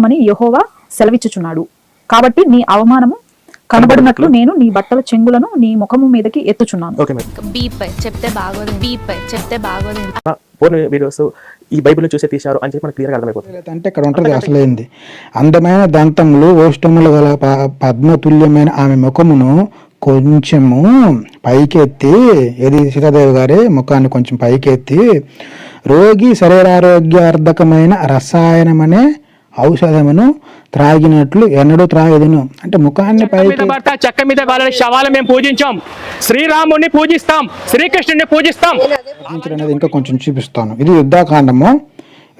అని యెహోవా సెలవిచ్చుచున్నాడు. కాబట్టి నీ అవమానము కనబడినట్లు నేను నీ బట్టల చెంగులను నీ ముఖము మీదకి ఎత్తుచున్నాను. బీప్ చెప్తే బాగోదు బీప్ చెప్తే బాగోదు. ఫోన్ వీడియోస్ ఈ బైబిల్ చూసే తీశారు అని చెప్పి మనకు క్లియర్గా అర్థమైపోతుంది. అంటే ఇక్కడ ఉంటుంది అసలైంది అందమైన దంతములు ఓష్టములు గల పద్మతుల్యమైన ఆమె ముఖమును కొంచెము పైకెత్తి ఏది సీతాదేవి గారి ముఖాన్ని కొంచెం పైకెత్తి రోగి శరీరారోగ్యార్థకమైన రసాయనమనే ఔషధమును త్రాగినట్లు ఎన్నడూ త్రాగదును. అంటే ముఖాన్ని పైకి చెక్క మీద వాళ్ళని శవాలు మేము పూజించాం. శ్రీరాముని పూజిస్తాం శ్రీకృష్ణుని పూజిస్తాం. అనేది ఇంకా కొంచెం చూపిస్తాను. ఇది యుద్ధాకాండము.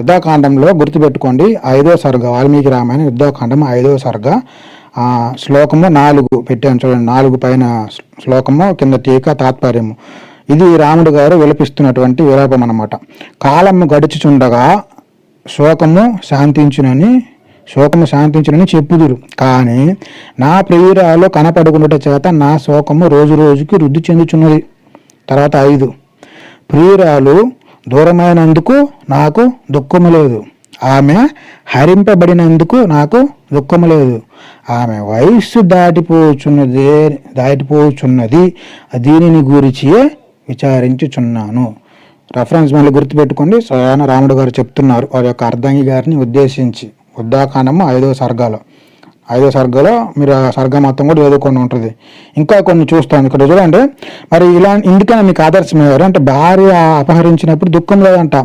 యుద్ధాకాండంలో గుర్తుపెట్టుకోండి ఐదో సర్గ వాల్మీకి రామాయణ యుద్ధాకాండం ఐదో సర్గ. ఆ, శ్లోకము నాలుగు పెట్టాను చూడండి నాలుగు పైన శ్లోకము కింద టీక తాత్పర్యము. ఇది రాముడు గారు విలపిస్తున్నటువంటి విలాపం అన్నమాట. కాలము గడుచుచుండగా శోకము శాంతించునని శోకము శాంతించునని చెప్పుదురు. కానీ నా ప్రియురాలు కనపడుకున్నట చేత నా శోకము రోజు రోజుకి వృద్ధి చెందుచున్నది. తర్వాత ఐదు. ప్రియురాలు దూరమైనందుకు నాకు దుఃఖము లేదు. ఆమె హరింపబడినందుకు నాకు దుఃఖము లేదు. ఆమె వయస్సు దాటిపోచున్నదే దాటిపోచున్నది. దీనిని గురించి విచారించుచున్నాను. రెఫరెన్స్ మళ్ళీ గుర్తుపెట్టుకోండి. సయాన రాముడు గారు చెప్తున్నారు వారి యొక్క అర్ధంగి గారిని ఉద్దేశించి. ఉద్దాకాండము ఐదో సర్గాలో. ఐదో సర్గలో మీరు ఆ సర్గ మొత్తం కూడా చదువుకొని ఉంటుంది. ఇంకా కొన్ని చూస్తాను ఇక్కడ చూడండి. మరి ఇలా ఇందుకనే మీకు ఆదర్శమయ్యారు అంటే భార్య అపహరించినప్పుడు దుఃఖం లేదంట.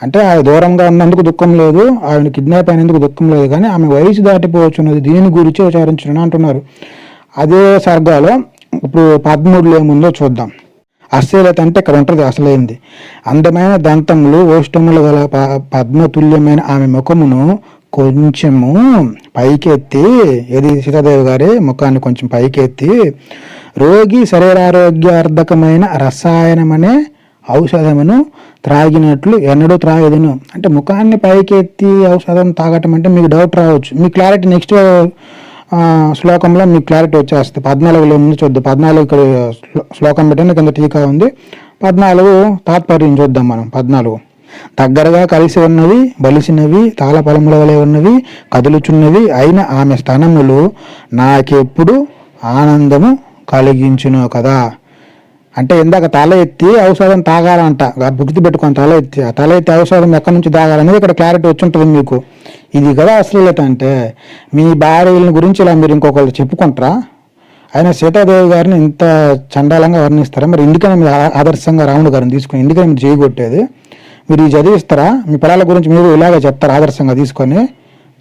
అంటే ఆ దూరంగా ఉన్నందుకు దుఃఖం లేదు ఆవిడ కిడ్నాప్ అయినందుకు దుఃఖం లేదు కానీ ఆమె వయసు దాటిపోవచ్చున్నది దీని గురించి విచారించడం అంటున్నారు. అదే సర్గాలో ఇప్పుడు పదమూడులో ఏముందో చూద్దాం. అశ్లీలత అంటే ఇక్కడ ఉంటుంది అసలైంది. అందమైన దంతములు ఓష్టములు గల పద్మతుల్యమైన ఆమె ముఖమును కొంచెము పైకెత్తి ఏది సీతాదేవి గారి ముఖాన్ని కొంచెం పైకెత్తి రోగి శరీరారోగ్యార్థకమైన రసాయనమనే ఔషధమును త్రాగినట్లు ఎన్నడూ త్రాగదును. అంటే ముఖాన్ని పైకెత్తి ఔషధం తాగటం అంటే మీకు డౌట్ రావచ్చు. మీ క్లారిటీ నెక్స్ట్ శ్లోకంలో మీకు క్లారిటీ వచ్చేస్తుంది. పద్నాలుగులో ముందు చూద్దాం. పద్నాలుగు ఇక్కడ శ్లోకం పెట్టండి కింద టీకా ఉంది. పద్నాలుగు తాత్పర్యం చూద్దాం మనం. పద్నాలుగు. దగ్గరగా కలిసి ఉన్నవి బలిసినవి తాళపలముల వలె ఉన్నవి కదులుచున్నవి అయిన ఆమె స్థానములు నాకెప్పుడు ఆనందము కలిగించును కదా? అంటే ఇందాక తల ఎత్తి ఔషధం తాగాలంట. గుర్తు పెట్టుకొని తల ఎత్తి. ఆ తల ఎత్తి ఔషధం ఎక్కడి నుంచి తాగాలనేది ఇక్కడ క్లారిటీ వచ్చి ఉంటుంది మీకు. ఇది కదా అశ్లీలత అంటే మీ భార్యల గురించి ఇలా మీరు ఇంకొకళ్ళు చెప్పుకుంటారా? అయినా సీతాదేవి గారిని ఇంత చండాలంగా వర్ణిస్తారా? మరి ఎందుకని మీరు ఆదర్శంగా రాముడు గారిని తీసుకొని ఎందుకని మీరు చేయగొట్టేది? మీరు ఇది చదివిస్తారా? మీ పిల్లల గురించి మీరు ఇలాగే చెప్తారా ఆదర్శంగా తీసుకొని?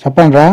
చెప్పండి రా.